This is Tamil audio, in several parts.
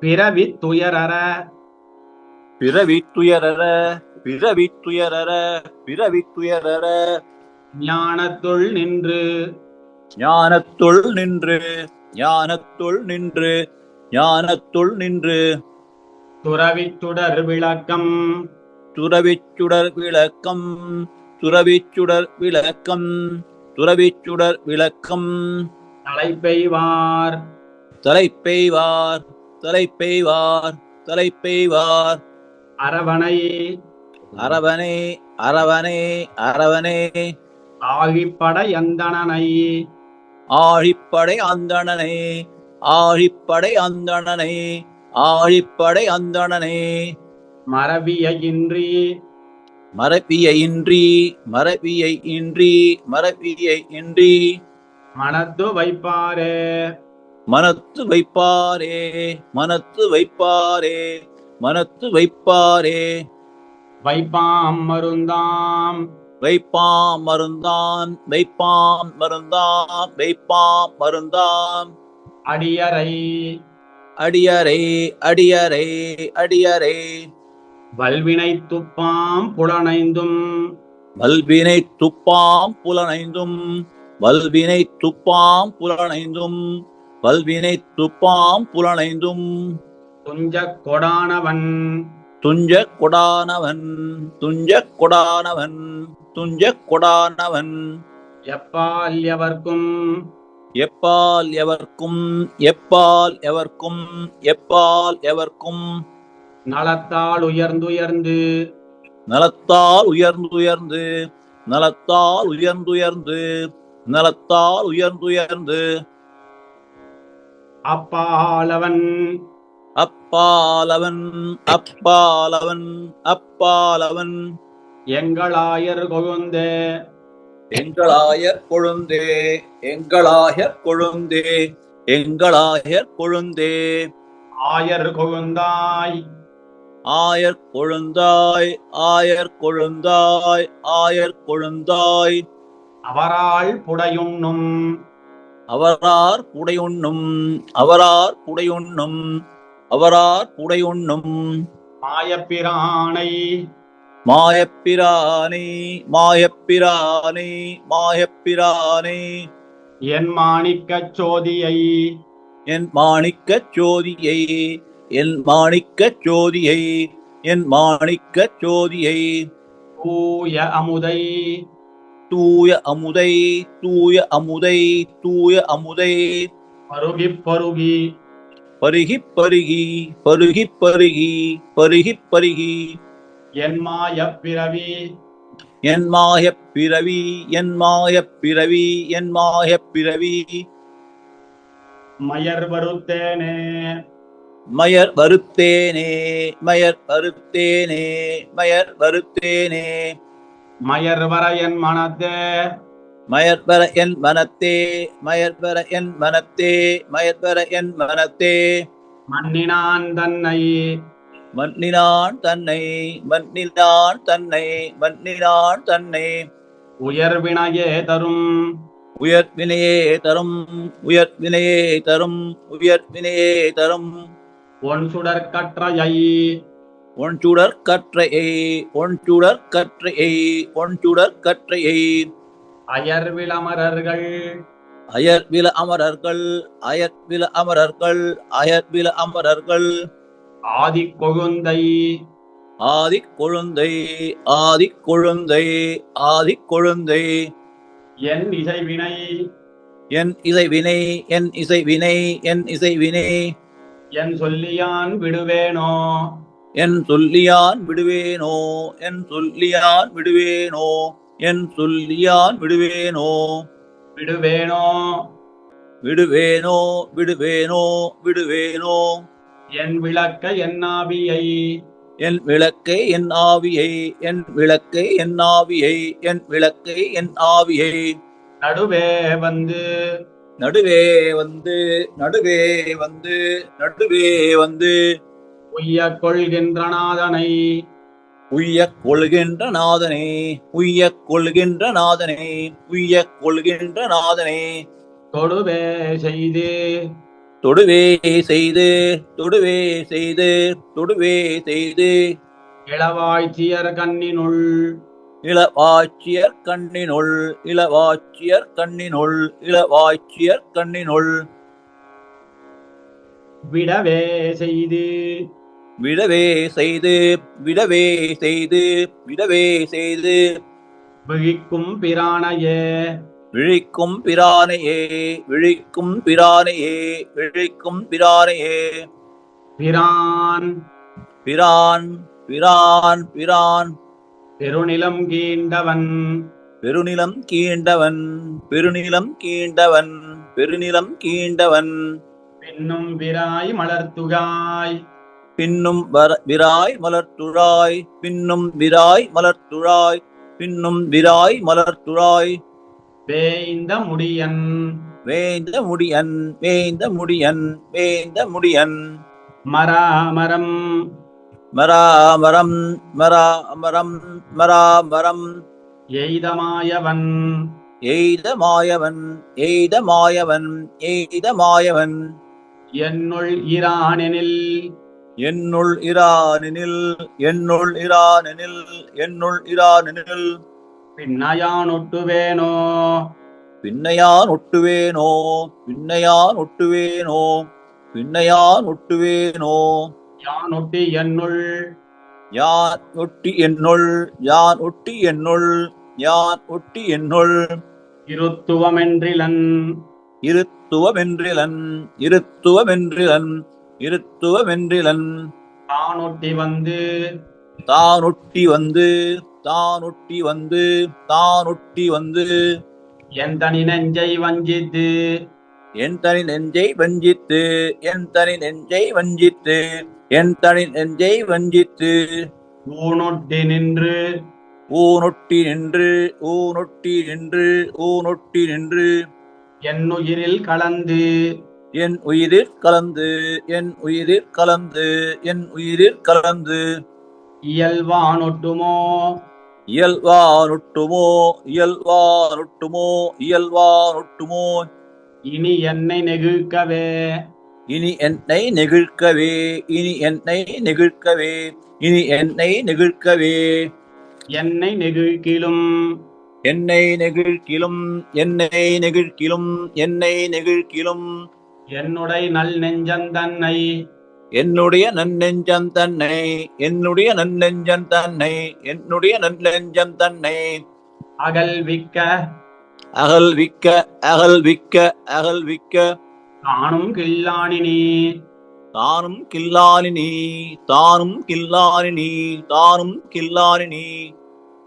பிறவி துயரற. பிறவித்துயரற பிறவித்துயரற பிறவித்துயரற ஞானத்துள் நின்று. ஞானத்துள் நின்று ஞானத்துள் நின்று ஞானத்துள் நின்று. துறவிச்சுடர் விளக்கம். துறவிச்சுடர் விளக்கம் துறவிச்சுடர் விளக்கம் துறவிச்சுடர் விளக்கம். தலைப்பெய்வார் தலைப்பெய்வார். தலைப்பெய்வார் அரவணை அரவனே அரவனே அரவனே ஆகிப்பட எந்தனனை ஆழிப்படை அந்தணனே ஆழிப்படை அந்தணனே ஆழிப்படை அந்தணனே. மரபிய இன்றி. மரபியை இன்றி மரபியை இன்றி மரபியை இன்றி. மனத்து வைப்பாரே. மனத்து வைப்பாரே மனத்து வைப்பாரே மனத்து வைப்பாரே. வைப்பாம் மருந்தாம். வைப்பாம் மருந்தான் வைப்பாம் மருந்தாம் வைப்பாம் மருந்தாம். அடியரை அடியரே அடியரே அடியரே வல்வினை துப்பாம் புலனைந்தும். வல்வினை துப்பாம் புலனைந்தும் வல்வினை துப்பாம் புலனைந்தும். வல்வினை துப்பாம் புலனைந்தும். துஞ்ச கொடானவன். துஞ்ச கொடானவன். துஞ்ச கொடானவன். துஞ்ச கொடானவன். எப்பால் எவர்க்கும். எப்பால் எவர்க்கும். எப்பால் எவர்க்கும். எப்பால் எவர்க்கும். நலத்தால் உயர்ந்துயர்ந்து. நலத்தால் உயர்ந்துயர்ந்து. நலத்தால் உயர்ந்துயர்ந்து. நலத்தால் உயர்ந்துயர்ந்து. அப்பாலவன். அப்பாலவன் அப்பாலவன் அப்பாலவன். எங்களாயர் கொழுந்தே. எங்களாயர் கொழுந்தே எங்களாயர் கொழுந்தே எங்களாயர் கொழுந்தே. ஆயர் கொழுந்தாய். ஆயர் கொழுந்தாய் ஆயர் கொழுந்தாய் ஆயர் கொழுந்தாய். அவரால் புடையுண்ணும். அவரார் புடையுண்ணும் அவரார் புடையுண்ணும் அவரார் புடையுண்ணும். மாயப்பிரானை. மாயப்பிரானே மாயப்பிரானே மாயப்பிரானே. என் மாணிக்கச் சோதியை. என் மாணிக்கச் சோதியை என் மாணிக்கச் சோதியை என் மாணிக்கச் சோதியை. தூய அமுதை. தூய அமுதை தூய அமுதை தூய அமுதை. பருகி பருகி. பருகி பருகி பருகி பருகி பருகி என் மாயப் பிறவி. என் மாயப் பிறவி என் மாயப் பிறவி என் மாயப் பிறவி. மயர் வருத்தேனே. மயர் வருத்தேனே மயர் வருத்தேனே மயர் வருத்தேனே. மயர் வர என் மனத்தே. மயர் வர என் மனத்தே மயர் வர என் மனத்தே மயர் வர என் மனத்தே. மன்னினான் தன்னை. மன்னினான் தன்னை மன்னினான் தன்னை மன்னினான் தன்னை. உயர்வினையே தரும். உயர்வினையே தரும் உயர்வினையே தரும் உயர்வினையே தரும். ஒன் சுடர் கற்றையை ஒன் சுடர் கற்றையை ஒன் சுடர் கற்றையை ஒன் சுடர் கற்றையை. அயர்வில் அமரர்கள். அயர்வில அமரர்கள் அயர்வில அமரர்கள் அயர்வில அமரர்கள். ஆதி கொழுந்தை. ஆதி கொழுந்தை ஆதி கொழுந்தை ஆதி கொழுந்தை. என் இசைவினை. என் இசைவினை என் இசைவினை என் இசைவினை. என் சொல்லியான் விடுவேனோ? என் சொல்லியான் விடுவேனோ என் சொல்லியான் விடுவேனோ என் சொல்லியான் விடுவேனோ. விடுவேனோ. விடுவேனோ விடுவேனோ விடுவேனோ. என் விளக்க என் ஆவியை. என் விளக்கை என் ஆவியை என் விளக்கை என் ஆவியை என் விளக்கை என் ஆவியை. நடுவே வந்து. நடுவே வந்து நடுவே வந்து நடுவே வந்து. உய்ய கொள்கின்ற நாதனை. உய்யக் கொள்கின்ற நாதனே உய்யக் கொள்கின்ற நாதனே உய்யக் கொள்கின்ற நாதனே. தொடுவே செய்து. தொடுவே செய்து தொடுவே செய்து தொடுவே செய்து. இளவாய்ச்சியர் கண்ணினுள். இளவாச்சியர் கண்ணினுள் இளவாச்சியர் கண்ணினுள் இளவாச்சியர் கண்ணினுள். விடவே செய்து. விடவே செய்து விடவே செய்து விடவே செய்து. விழிக்கும் பிரானையே. விழிக்கும் பிரானையே விழிக்கும் பிரானையே விழிக்கும் பிரானையே. பிரான். பிரான் பிரான் பிரான். பெருநிலம் கீண்டவன். பெருநிலம் கீண்டவன் பெருநிலம் கீண்டவன் பெருநிலம் கீண்டவன். பின்னும் விராய் மலர்த்துகாய். பின்னும் வர விராய் மலர்த்துழாய் பின்னும் விராய் மலர்த்துழாய் பின்னும் விராய் மலர்த்துழாய். வேய்ந்த முடியன். வேந்த முடியன் வேந்த முடியன் வேந்த முடியன். மராமரம். மராமரம் மராமரம் மராமரம். எய்தமாயவன் எய்த மாயவன் எய்த மாயவன் எய்த மாயவன். என்னுள் இரானெனில். என்னுள் இரானெனில் என்னுள் இரானெனில் என்னுள் இரானெனில். பின்னயான் ஒட்டுவேனோ. பின்னையான் ஒட்டுவேனோ பின்னையான் ஒட்டுவேனோ பின்னையான் ஒட்டுவேனோ. யான் ஒட்டி என்னுள். யான் ஒட்டி என்னுள் யான் ஒட்டி என்னுள் யான் ஒட்டி என்னுள். இருத்துவமென்றிலன். இருத்துவமென்றிலன் இருத்துவமென்றிலன் இருத்துவமென்றிலன். தான் ஒட்டி வந்து தான் ஒட்டி வந்து தான் ஒட்டி வந்து தான் ஒட்டி வந்து என் தனி நெஞ்சை வஞ்சித்து. என் தனி நெஞ்சை வஞ்சித்து என் தனி நெஞ்சை வஞ்சித்து என் தனி நெஞ்சை வஞ்சித்து. ஊனொட்டி நின்று. ஊனொட்டி நின்று ஊனொட்டி நின்று ஊனொட்டி நின்று. என் உயிரில் கலந்து. என் உயிரில் கலந்து என் உயிரில் கலந்து என் உயிரில் கலந்து. இயல்வானொட்டுமோ? இயல்வானொட்டுமோ? இயல்வானொட்டுமோ? இயல்வானொட்டுமோ? இனி என்னை நெகிழ்க்கவே. இனி என்னை நெகிழ்க்கவே. இனி என்னை நெகிழ்க்கவே. இனி என்னை நெகிழ்க்கவே. என்னை நெகிழ்க்கிலும். என்னை நெகிழ்க்கிலும் என்னை நெகிழ்க்கிலும் என்னை நெகிழ்க்கிலும் என்னுடைய நல் நெஞ்சந்தன்னை என்னுடைய நன்னெஞ்சம் தன்னை என்னுடைய நன்னெஞ்சம் தன்னை என்னுடைய நன்னெஞ்சம் தன்னை. அகல்விக்க அகல்விக்க அகல்விக்க அகல்விக்க காணும் கில்லானினி தானும் கில்லானினி தானும் கில்லானினி தானும் கில்லானினி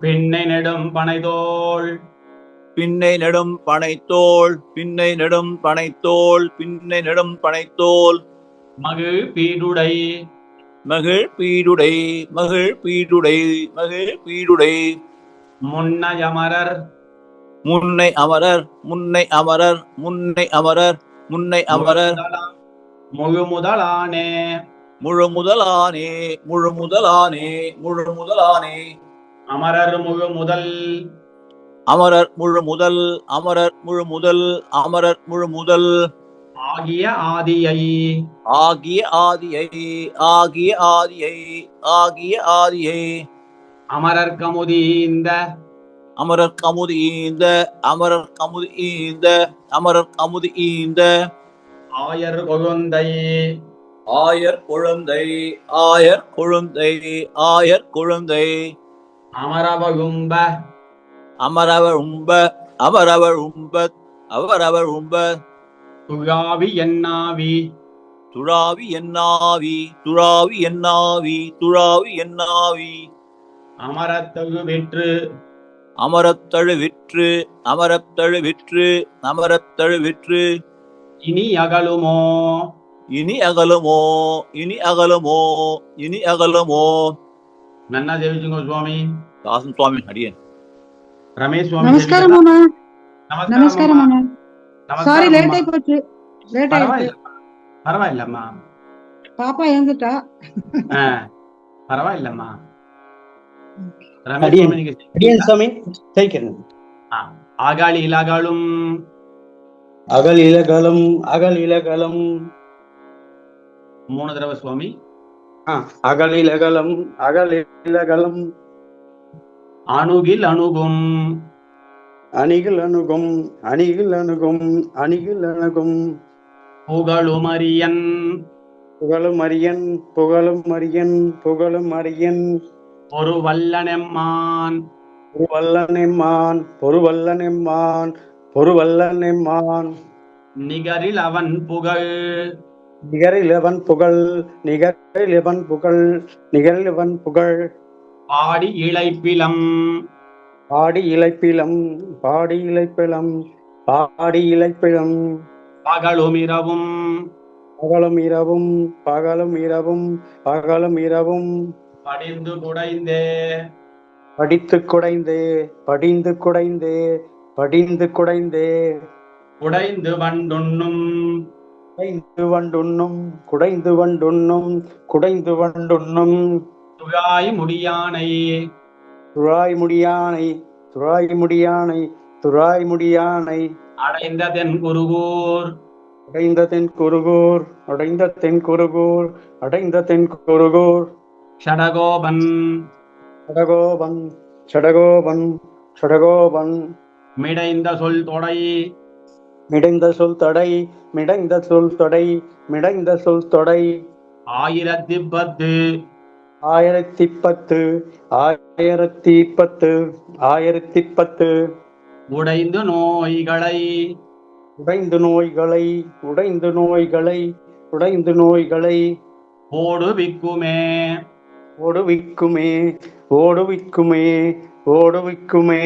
பின்னை நெடும் பனைதோள் பின்னை நெடும் பனைத்தோள் பின்னை நெடும் பனைத்தோள் பின்னை நெடும் பனைத்தோள் மகிழ் பீடுடை. மகிழ் பீடுடை மகிழ் பீடுடை மகிழ் பீடுடை. முன்னயமரர் முன்னை அமரர் முன்னை அமரர் முன்னை அமரர் முன்னை அமரர். முழு முதலானே. முழு முதலானே முழு முதலானே முழு முதலானே. அமரர் முழு முதல். அமரர் முழு முதல் அமரர் முழு முதல் அமரர் முழு முதல். ஆகிய ஆதியை. ஆகிய ஆதியை ஆகிய ஆதியை ஆகிய ஆதியை. அமரர் கமுதி இந்த அமரர் கமுதி ஈந்த அமரர் கமுதி ஈந்த அமரர் கமுதி ஈந்த. ஆயர் கொழுந்தை. ஆயர் குழந்தை ஆயர் குழந்தை ஆயர் குழந்தை. அமரவகும்ப அமரவர் உம்ப அவரவர் உம்ப அவரவர் உம்ப துகாவி என்னாவி? துழாவி என்னாவி? துழாவி என்னாவி? துழாவி என்னாவி? அமரத்தகு வெற்று. அமரத்தழு விற்று அமரத்தழு விற்று அமரத்தழு விற்று. இனி அகலுமோ? இனி அகலுமோ? இனி அகலுமோ? இனி அகலுமோ? நன்னா ஜெயிச்சுங்க சுவாமி தாசன் சுவாமி அடியேன் ரமேஷ் சுவாமி నమస్కారం అన్న நமஸ்காரம் నమస్కారం அம்மா. అన్న సారీ நமஸ்காரம் లేట్ அம்மா. అయిపోవచ్చు లేట్ అయింది பரவாயில்ல பரவாயில்லம்மா పాప ఏందిటా ஆ, பரவாயில்லம்மா ரமேஷ் அடியேன். சுவாமி நீங்க அடியேன் சுவாமி ஜெயிக்கிறேன் ஆ, ஆகாளி இலகாலும் அகல் இலகலம் அகல் இலகலம் மூணு தடவை சுவாமி ஆ, அகலிலகலம் அகலிலகலம். அணுகில் அணுகும். அணிகில் அணுகும் அணிகில் அணுகும் அணிகில் அணுகும். புகழும் அரியன். புகழும் அரியன் புகழும் அரியன் புகழும் அரியன். ஒரு வல்லனெம்மான். பொருவல்லனெம்மான் பொருவல்லனெம்மான் பொருவல்லனெம்மான் நிகரில் அவன் புகழ். நிகரிலவன் புகழ் நிகரிலவன் புகழ் நிகரிலவன் புகழ். பாடி இளைப்பிலம் பாடி இழைப்பிலம் பாடி இழைப்பிலம் பாடி இழைப்பிலம். பகலும் இரவும். பகலும் இரவும் பகலும் இரவும் பகலும் இரவும். படிந்து குடைந்தே. படித்து குடைந்தே படிந்து குடைந்தே படிந்து குடைந்தே. குடைந்து வண்டுண்ணும். குடைந்து வண்டுண்ணும் குடைந்து வண்டுண்ணும் குடைந்து வண்டுண்ணும். துழாய் முடியானை. துராய் முடியானை துராய் முடியானை துராய் முடியானை. அடைந்த தென் குருகூர் அடைந்த தென் குருகூர் அடைந்த தென் குருகூர் அடைந்த தென் குருகூர் ஷடகோபன். சடகோபன் சடகோபன் சடகோபன் மிடைந்த சொல் தொடை. மிடைந்த சொல் தடை மிடைந்த சொல் தொடை மிடைந்த சொல் தொடை. ஆயிரத்தி பத்து ஆயிரத்தி பத்து ஆயிரத்தி பத்து ஆயிரத்தி பத்து உடைந்து நோய்களை. உடைந்து நோய்களை உடைந்து நோய்களை உடைந்து நோய்களை. ஓடுவிக்குமே. ஓடுவிக்குமே ஓடுவிக்குமே ஓடுவிக்குமே.